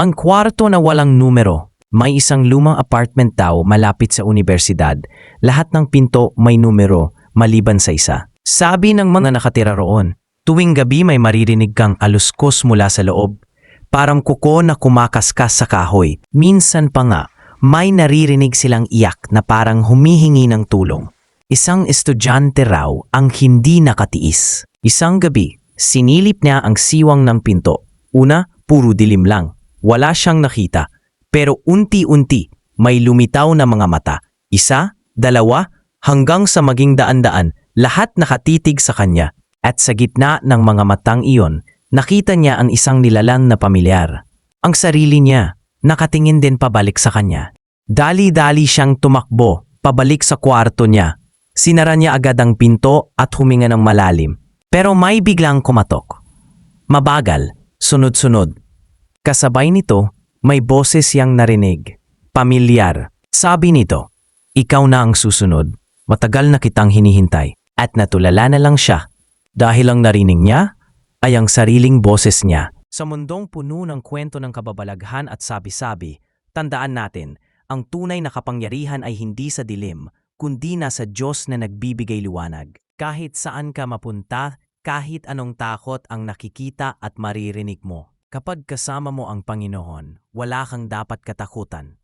Ang kwarto na walang numero. May isang lumang apartment daw malapit sa universidad. Lahat ng pinto may numero, maliban sa isa. Sabi ng mga nakatira roon, tuwing gabi may maririnig kang aluskos mula sa loob. Parang kuko na kumakaskas sa kahoy. Minsan pa nga, may naririnig silang iyak na parang humihingi ng tulong. Isang estudyante raw ang hindi nakatiis. Isang gabi, sinilip niya ang siwang ng pinto. Una, puro dilim lang. Wala siyang nakita. Pero unti-unti, may lumitaw na mga mata. Isa, dalawa, hanggang sa maging daan-daan, lahat nakatitig sa kanya. At sa gitna ng mga matang iyon, nakita niya ang isang nilalang na pamilyar. Ang sarili niya, nakatingin din pabalik sa kanya. Dali-dali siyang tumakbo, pabalik sa kwarto niya. Sinara niya agad ang pinto at huminga ng malalim. Pero may biglang kumatok. Mabagal, sunod-sunod. Kasabay nito, may boses siyang narinig. Pamilyar. Sabi nito, ikaw na ang susunod. Matagal na kitang hinihintay. At natulala na lang siya. Dahil ang narinig niya ay ang sariling boses niya. Sa mundong puno ng kwento ng kababalaghan at sabi-sabi, tandaan natin, ang tunay na kapangyarihan ay hindi sa dilim, kundi nasa Diyos na nagbibigay liwanag. Kahit saan ka mapunta, kahit anong takot ang nakikita at maririnig mo. Kapag kasama mo ang Panginoon, wala kang dapat katakutan.